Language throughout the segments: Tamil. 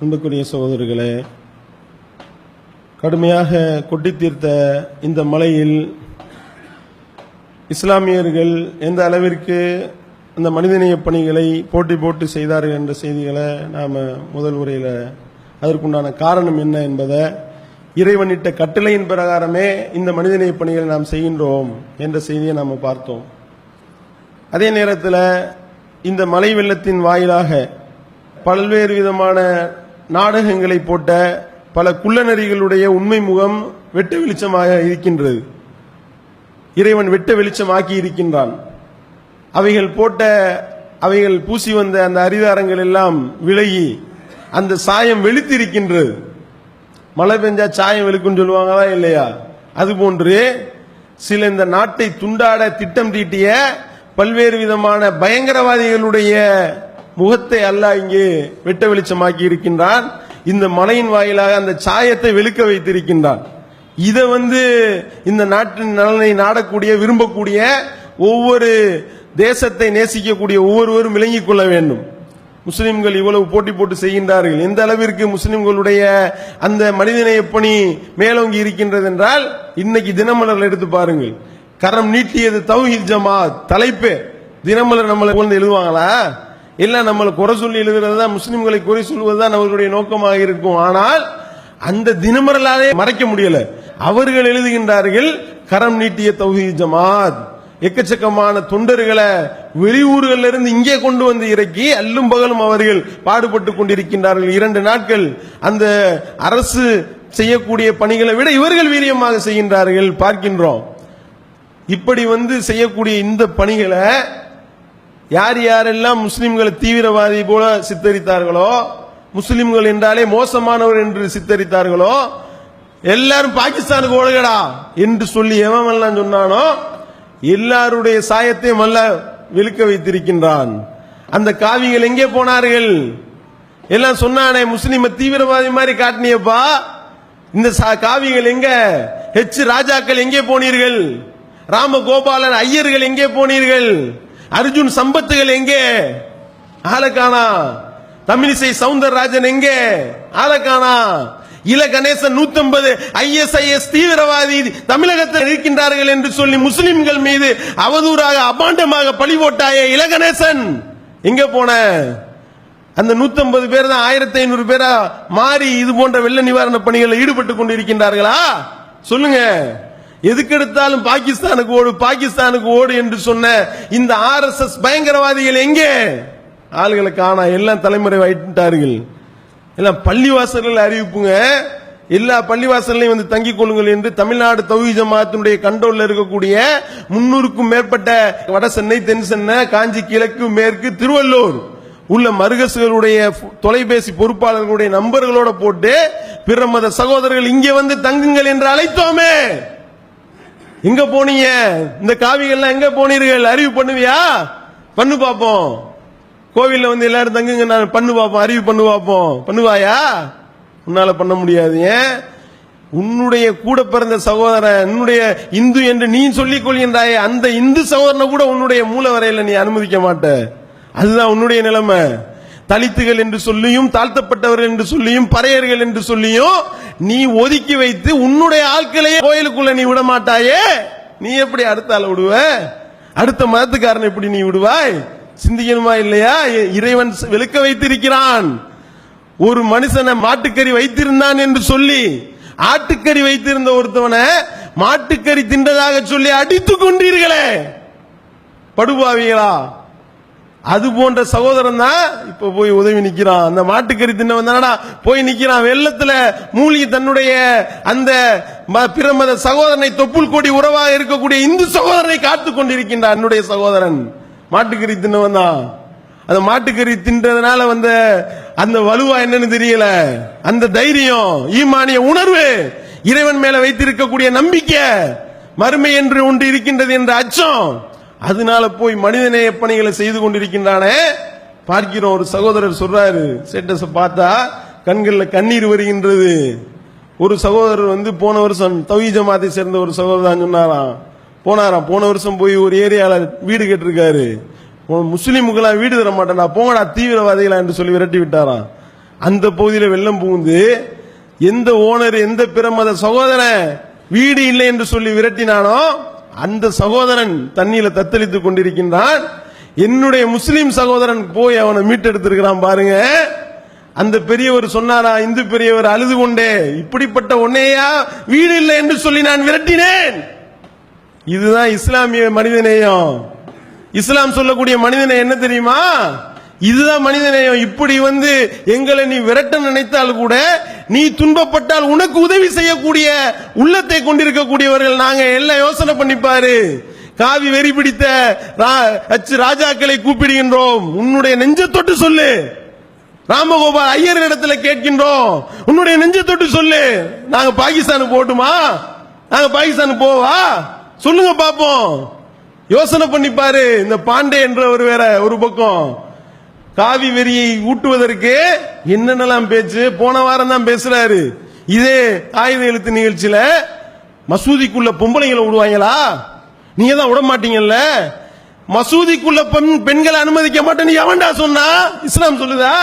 அன்புக்குரிய சகோதரர்களே கடுமையாக கொட்டி தீர்த்த இந்த மலையில் இஸ்லாமியர்கள் எந்த அளவிற்கு அந்த மனிதநேய பணிகளை போட்டி போட்டு செய்தார்கள் என்ற செய்திகளை நாம் முதல் உரையில் அதற்குண்டான காரணம் என்ன என்பதை இறைவனிட்ட கட்டளையின் பிரகாரமே இந்த மனிதநேய பணிகளை நாம் செய்கின்றோம் என்ற செய்தியை நாம் பார்த்தோம். அதே நேரத்தில் இந்த மலை வெள்ளத்தின் வாயிலாக பல்வேறு விதமான நாடகங்களை போட்ட பல குள்ளநரிகளுடைய உண்மை முகம் வெட்ட வெளிச்சமாக இருக்கின்றது. இறைவன் வெட்ட வெளிச்சமாக்கி இருக்கின்றான். அவைகள் போட்ட அவைகள் பூசி வந்த அந்த அரிதாரங்கள் எல்லாம் விலகி அந்த சாயம் வெளுத்திருக்கின்றது. மழை பெஞ்சா சாயம் வெளுக்குன்னு சொல்லுவாங்களா இல்லையா? அதுபோன்று சில இந்த நாட்டை துண்டாட திட்டம் தீட்டிய பல்வேறு விதமான பயங்கரவாதிகளுடைய முகத்தை அல்லாஹ் இங்கே வெட்ட வெளிச்சமாக்கி இருக்கின்றான். இந்த மலையின் வாயிலாக அந்த சாயத்தை வெளுக்க வைத்திருக்கின்றான். இதை வந்து இந்த நாட்டின் நலனை நாடக்கூடிய விரும்பக்கூடிய ஒவ்வொரு தேசத்தை நேசிக்கக்கூடிய ஒவ்வொருவரும் விளங்கிக் கொள்ள வேண்டும். முஸ்லிம்கள் இவ்வளவு போட்டி போட்டு செய்கின்றார்கள். எந்த அளவிற்கு முஸ்லிம்களுடைய அந்த மனிதநேய பணி மேலோங்கி இருக்கின்றது என்றால் இன்னைக்கு தினமலர் எடுத்து பாருங்கள். கரம் நீட்டியது தௌஹித் ஜமாத் தலைப்பு. தினமலர் நம்மளை கொண்டு எழுதுவாங்களா? இல்லை நம்மளை குறை சொல்லி எழுதுறது தான் முஸ்லிம்களை குறை சொல்வதுதான் அவர்களுடைய நோக்கமாக இருக்கும். ஆனால் அந்த தினமரலாலே மறைக்க முடியல. அவர்கள் எழுதுகின்றார்கள் கரம் நீட்டிய தொகுதி ஜமாத். எக்கச்சக்கமான தொண்டர்களை வெளியூர்கள்ல இருந்து இங்கே கொண்டு வந்து இறக்கி அல்லும் பகலும் அவர்கள் பாடுபட்டு கொண்டிருக்கின்றார்கள். இரண்டு நாட்கள் அந்த அரசு செய்யக்கூடிய பணிகளை விட இவர்கள் வீரியமாக செய்கின்றார்கள். பார்க்கின்றோம். இப்படி வந்து செய்யக்கூடிய இந்த பணிகளை யார் யாரெல்லாம் முஸ்லிம்களை தீவிரவாதி போல சித்தரித்தார்களோ முஸ்லிம்கள் என்றாலே மோசமானவர் என்று சித்தரித்தார்களோ எல்லாரும் பாகிஸ்தானுக்கு ஓடுகடா என்று சொல்லி எவன் எல்லாம் சொன்னானோ எல்லாருடைய சாயத்தையும் அல்ல விழுக்க வைத்திருக்கின்றான். அந்த காவிகள் எங்கே போனார்கள்? எல்லாம் சொன்னானே முஸ்லிம தீவிரவாதி மாதிரி காட்டினியப்பா. இந்த சா- காவிகள் எங்க? ஹெச் ராஜாக்கள் எங்கே போனீர்கள்? ராமகோபாலன் ஐயர்கள் எங்கே போனீர்கள்? அர்ஜுன் சம்பத்துகள் எங்கே? ஆலக்கானா. தமிழிசை சவுந்தரராஜன் எங்கே? ஆலக்கானா. இல கணேசன் 150 ஐஎஸ்ஐஎஸ் தீவிரவாதி தமிழகத்தில் இருக்கின்றார்கள் என்று சொல்லி முஸ்லிம்கள் மீது அவதூறாக அபாண்டமாக பழி போட்டாயே இல கணேசன். எங்க போன? அந்த 150 பேர் தான் ஆயிரத்தி ஐநூறு பேரா மாறி இது போன்ற வெள்ள நிவாரண பணிகளில் ஈடுபட்டு கொண்டிருக்கின்றார்களா? சொல்லுங்க. எதுக்கு எடுத்தாலும் பாகிஸ்தானுக்கு ஓடு பாகிஸ்தானுக்கு ஓடு என்று சொன்ன இந்த ஆர்எஸ்எஸ் பயங்கரவாதிகள் எங்கே? ஆளுகளை காணா எல்லாம் தலைமுறை வைட்டார்கள் எல்லாம் பள்ளிவாசல்கள் அறிவிப்புங்க. எல்லா பள்ளிவாசல்லையும் வந்து தங்கிக் கொள்ளுங்கள் என்று தமிழ்நாடு தௌஹி ஜமாத்தினுடைய கண்ட்ரோல்ல இருக்கக்கூடிய முன்னூறுக்கும் மேற்பட்ட வட சென்னை தென் சென்னை காஞ்சி கிழக்கு மேற்கு திருவள்ளூர் உள்ள மருகசுகளுடைய தொலைபேசி பொறுப்பாளர்களுடைய நம்பர்களோட போட்டு பிற மத சகோதரர்கள் இங்கே வந்து தங்குங்கள் என்று அழைத்தோமே. எங்க போனீங்க. இந்த காவிகள்லாம் எங்க போனீர்கள்? அறிவு பண்ணுவியா? பண்ணு பார்ப்போம் கோவில்ல வந்து எல்லாரும் தங்குங்க நான் பண்ணு பார்ப்போம் அறிவு பண்ணு பார்ப்போம் பண்ணுவாயா? உன்னால பண்ண முடியாது ஏன்? உன்னுடைய கூட பிறந்த சகோதரன் உன்னுடைய இந்து என்று நீ சொல்லிக் கொள்கின்றாயே அந்த இந்து சகோதரனை கூட உன்னுடைய மூல வரையில நீ அனுமதிக்க மாட்ட. அதுதான் உன்னுடைய நிலைமை. தலித்துகள் என்று சொல்லியும் தாழ்த்தப்பட்டவர்கள் என்று சொல்லியும் பறையர்கள் என்று சொல்லியும் நீ ஒதுக்கி வைத்து உன்னுடைய ஆட்களையே கோயிலுக்குள்ள நீ விட மாட்டாயே நீ எப்படி அடுத்த விடுவ? அடுத்த மதத்துக்காரன் எப்படி நீ விடுவாய்? சிந்திக்கணுமா இல்லையா? இ- இறைவன் வெளுக்க வைத்திருக்கிறான். ஒரு மனுஷனை மாட்டுக்கறி வைத்திருந்தான் என்று சொல்லி ஆட்டுக்கறி வைத்திருந்த ஒருத்தவனை மாட்டுக்கறி தின்றதாக சொல்லி அடித்துக் கொண்டீர்களே. படுபாவீங்களா அது போன்ற சகோதரன் தான் இப்ப போய் உதவி நிக்கிறான். அந்த மாட்டுக்கறி தின்ன வந்தானா போய் நிக்கிறான். வெள்ளத்துல மூழ்கி தன்னுடைய அந்த ம- சகோதரனை தொப்புள் கொடி உறவாக இருக்கக்கூடிய இந்து சகோதரனை காத்து கொண்டிருக்கின்றான் என்னுடைய சகோதரன். மாட்டுக்கறி தின்ன வந்தான் அந்த மாட்டுக்கறி தின்றதுனால வந்த அந்த வலுவா என்னன்னு தெரியல. அந்த தைரியம் ஈமானிய உணர்வு இறைவன் மேல வைத்திருக்கக்கூடிய நம்பிக்கை மறுமை என்று ஒன்று இருக்கின்றது என்ற அச்சம். அதனால போய் மனிதநேய பணிகளை செய்து கொண்டிருக்கின்றானே? பார்க்கிறோம் ஒரு சகோதரர் சொல்றாரு ஸ்டேட்டஸ் பார்த்தா கண்களில் கண்ணீர் வருகின்றது. ஒரு சகோதரர் வந்து போன வருஷம் தவி ஜமாத்தை சேர்ந்த ஒரு சகோதரர் சொன்னாராம். போனாராம். போன வருஷம் போய் ஒரு ஏரியால வீடு கேட்டிருக்காரு. முஸ்லீமுக்கெல்லாம் வீடு தர மாட்டேன்டா போங்கடா தீவிரவாதிகளா என்று சொல்லி விரட்டி விட்டாராம். அந்த பகுதியில் வெள்ளம் புகுந்து எந்த ஓனர் எந்த பிரமத சகோதரன் வீடு இல்லை என்று சொல்லி விரட்டினானோ அந்த சகோதரன் தண்ணியில தத்தளித்துக் கொண்டிருக்கின்றான். என்னுடைய முஸ்லீம் சகோதரன் போய் அவனை மீட்டெடுத்திருக்கிறான் பாருங்க. அந்த பெரியவர் சொன்னாரா இந்து பெரியவர் அழுது கொண்டே இப்படிப்பட்ட உன்னையா வீடு இல்லை என்று சொல்லி நான் விரட்டினேன். இதுதான் இஸ்லாமிய மனிதநேயம். இஸ்லாம் சொல்லக்கூடிய மனிதனை என்ன தெரியுமா? இதுதான் மனித நேயம். இப்படி வந்து எங்களை நீ விரட்ட நினைத்தால் கூட நீ துன்பப்பட்டால் உனக்கு உதவி செய்யக்கூடிய உள்ளத்தை கொண்டிருக்கக்கூடியவர்கள் நாங்க. எல்லாம் யோசனை பண்ணிப்பாரு. காவி வெறி பிடித்த ரா- அச்சு ராஜாக்களை கூப்பிடுகின்றோம். உன்னுடைய நெஞ்ச தொட்டு சொல்லு. ராமகோபால் ஐயர் இடத்துல கேட்கின்றோம். உன்னுடைய நெஞ்ச தொட்டு சொல்லு. நாங்க பாகிஸ்தானுக்கு போட்டுமா? நாங்க பாகிஸ்தானுக்கு போவா? சொல்லுங்க பாப்போம். யோசனை பண்ணிப்பாரு. இந்த பாண்டே என்றவர் வேற ஒரு பக்கம். காவி வெறியை ஊட்டுவதற்கு என்னென்னலாம் பேச்சு? போன வாரம் தான் பேசுறாரு. இதே ஆயுத எழுத்து நிகழ்ச்சியில மசூதிக்குள்ள பொம்பளைங்களை விடுவாங்களா நீங்க தான் விட மாட்டீங்கல்ல? மசூதிக்குள்ள பெண் பெண்களை அனுமதிக்க மாட்டேன்னு எவன்டா சொன்னா? இஸ்லாம் சொல்லுதா?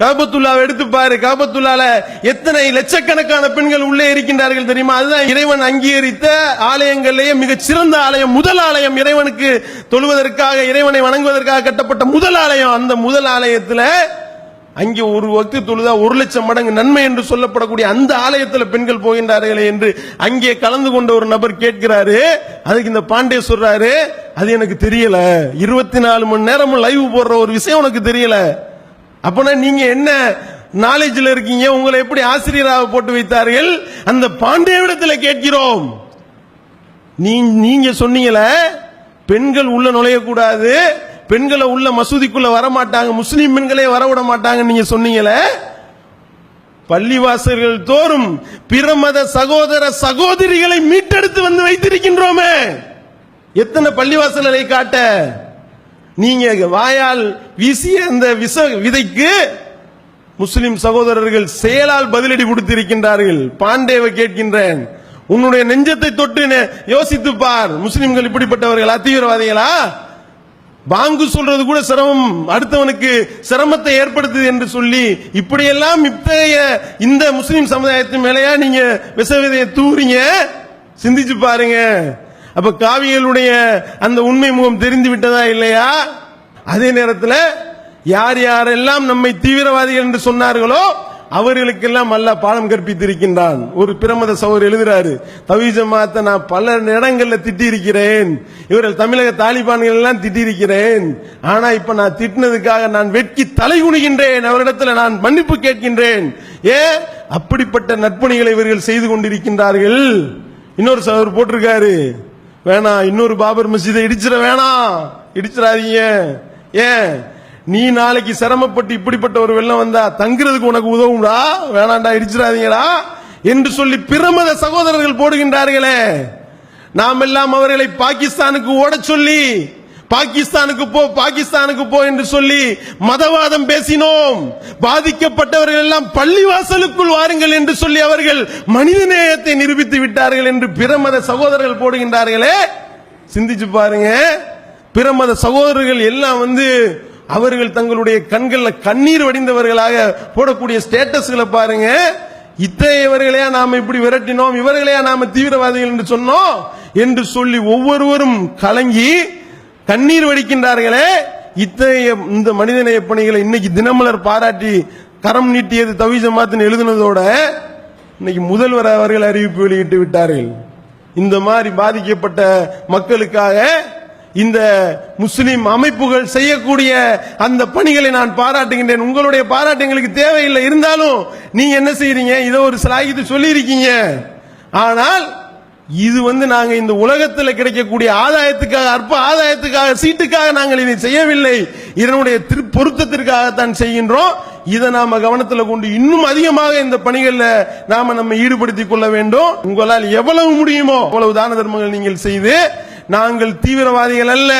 காபத்துல்லாவை எடுத்து பாரு. காபத்துல்லால எத்தனை லட்சக்கணக்கான பெண்கள் உள்ளே இருக்கின்றார்கள் தெரியுமா? அதுதான் இறைவன் அங்கீகரித்த ஆலயங்களிலேயே மிக சிறந்த ஆலயம் முதல் ஆலயம் இறைவனுக்கு தொழுவதற்காக இறைவனை வணங்குவதற்காக கட்டப்பட்ட முதல் ஆலயம். அந்த முதல் ஆலயத்துல அங்கே ஒரு வக்து தொழுதா ஒரு லட்சம் மடங்கு நன்மை என்று சொல்லப்படக்கூடிய அந்த ஆலயத்துல பெண்கள் போகின்றார்களே என்று அங்கே கலந்து கொண்ட ஒரு நபர் கேட்கிறாரு. அதுக்கு இந்த பாண்டே சொல்றாரு அது எனக்கு தெரியல. இருபத்தி நாலு மணி நேரமும் லைவ் போடுற ஒரு விஷயம் உனக்கு தெரியல. அப்பனா நீங்க என்ன நாலேஜ்ல இருக்கீங்க? உங்களை எப்படி ஆசிரியராக போட்டு வைத்தார்கள்? அந்த பாண்டியவிடத்தில் கேட்கிறோம். நீ நீங்க சொன்னீங்களே பெண்கள் உள்ள நுழையக்கூடாது. பெண்களை உள்ள மசூதிக்குள்ள வர மாட்டாங்க முஸ்லீம் பெண்களே வரவிட மாட்டாங்கன்னு மாட்டாங்க நீங்க சொன்னீங்களே பள்ளிவாசல்கள் தோறும் பிற மத சகோதர சகோதரிகளை மீட்டெடுத்து வந்து வைத்திருக்கின்றோமே. எத்தனை பள்ளிவாசல்களை காட்ட? நீங்க வாயால் வீசிய அந்த விச விதைக்கு முஸ்லிம் சகோதரர்கள் செயலால் பதிலடி கொடுத்திருக்கின்றார்கள். பாண்டேவை கேட்கின்றேன். உன்னுடைய நெஞ்சத்தை தொட்டு யோசித்து பார். முஸ்லிம்கள் இப்படிப்பட்டவர்களா தீவிரவாதிகளா பாங்கு சொல்றது கூட சிரமம். அடுத்தவனுக்கு சிரமத்தை ஏற்படுத்துது என்று சொல்லி இப்படியெல்லாம் இத்தகைய இந்த முஸ்லிம் சமுதாயத்தின் மேலையா நீங்க விச விதையை தூறீங்க? சிந்திச்சு பாருங்க. அப்ப காவியலுடைய அந்த உண்மை முகம் தெரிந்து விட்டதா இல்லையா? அதே நேரத்தில் யார் யாரெல்லாம் நம்மை தீவிரவாதிகள் என்று சொன்னார்களோ அவர்களுக்கெல்லாம் அல்ல பாடம் கற்பித்திருக்கின்றான். ஒரு பிரமத சகோதரர் எழுதுறாரு தவி ஜமாத்தை நான் பல இடங்கள்ல திட்டி இருக்கிறேன் இவர்கள் தமிழக தாலிபான்கள் எல்லாம் திட்டி இருக்கிறேன் ஆனா இப்ப நான் திட்டினதுக்காக நான் வெட்கி தலை குணிகின்றேன் அவரிடத்துல நான் மன்னிப்பு கேட்கின்றேன். ஏ? அப்படிப்பட்ட நற்பணிகளை இவர்கள் செய்து கொண்டிருக்கின்றார்கள். இன்னொரு சகோதரர் போட்டிருக்காரு. வேணாம் இன்னொரு பாபர் மசீதை இடிச்சிட வேணாம் இடிச்சிடாதீங்க. ஏன்? நீ நாளைக்கு சிரமப்பட்டு இப்படிப்பட்ட ஒரு வெள்ளம் வந்தா தங்குறதுக்கு உனக்கு உதவும்டா. வேணாண்டா இடிச்சிடாதீங்கடா என்று சொல்லி பிரமத சகோதரர்கள் போடுகின்றார்களே. நாம் எல்லாம் அவர்களை பாகிஸ்தானுக்கு ஓடச் சொல்லி பாகிஸ்தானுக்கு போ பாகிஸ்தானுக்கு போ என்று சொல்லி மதவாதம் பேசினோம். பாதிக்கப்பட்டவர்கள் எல்லாம் பள்ளிவாசலுக்குள் வாருங்கள் என்று சொல்லி அவர்கள் மனிதநேயத்தை நிரூபித்து விட்டார்கள் என்று பிரமத சகோதரர்கள் போடுகின்றார்களே. சிந்திச்சு பாருங்க. பிரமத சகோதரர்கள் எல்லாம் வந்து அவர்கள் தங்களுடைய கண்களில் கண்ணீர் வடிந்தவர்களாக போடக்கூடிய ஸ்டேட்டஸ்களை பாருங்க. இத்தகையவர்களையா நாம இப்படி விரட்டினோம் இவர்களையா நாம தீவிரவாதிகள் என்று சொன்னோம் என்று சொல்லி ஒவ்வொருவரும் கலங்கி கண்ணீர் வடிக்கின்றார்களே இத்தகைய இந்த மனிதநேய பணிகளை இன்னைக்கு தினமலர் பாராட்டி கரம் நீட்டியது தவி எழுதினதோட இன்னைக்கு முதல்வர் அவர்கள் அறிவிப்பு வெளியிட்டு விட்டார்கள். இந்த மாதிரி பாதிக்கப்பட்ட மக்களுக்காக இந்த முஸ்லிம் அமைப்புகள் செய்யக்கூடிய அந்த பணிகளை நான் பாராட்டுகின்றேன். உங்களுடைய பாராட்டு எங்களுக்கு தேவையில்லை. இருந்தாலும் நீங்க என்ன செய்யறீங்க இதை ஒரு சிலாகித்து சொல்லி ஆனால் இது வந்து நாங்க இந்த உலகத்தில் கிடைக்கக்கூடிய ஆதாயத்துக்காக அற்ப ஆதாயத்துக்காக சீட்டுக்காக நாங்கள் இதை செய்யவில்லை. இதனுடைய பொருத்தத்திற்காகத்தான் செய்கின்றோம். இதை நாம கவனத்தில் கொண்டு இன்னும் அதிகமாக இந்த பணிகளில் நாம நம்ம ஈடுபடுத்திக் கொள்ள வேண்டும். உங்களால் எவ்வளவு முடியுமோ அவ்வளவு தான தர்மங்கள் நீங்கள் செய்து நாங்கள் தீவிரவாதிகள் அல்ல.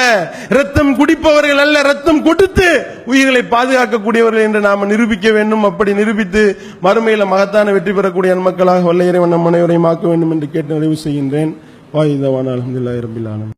ரத்தம் குடிப்பவர்கள் அல்ல. ரத்தம் கொடுத்து உயிர்களை பாதுகாக்கக்கூடியவர்கள் என்று நாம் நிரூபிக்க வேண்டும். அப்படி நிரூபித்து மறுமையில் மகத்தான வெற்றி பெறக்கூடிய மக்களாக வல்ல இறைவன் நம் அனைவரையும் ஆக்க வேண்டும் என்று கேட்டு நிறைவு செய்கின்றேன். வாயுதவான் அலமதுல்லா இரபில் ஆலம்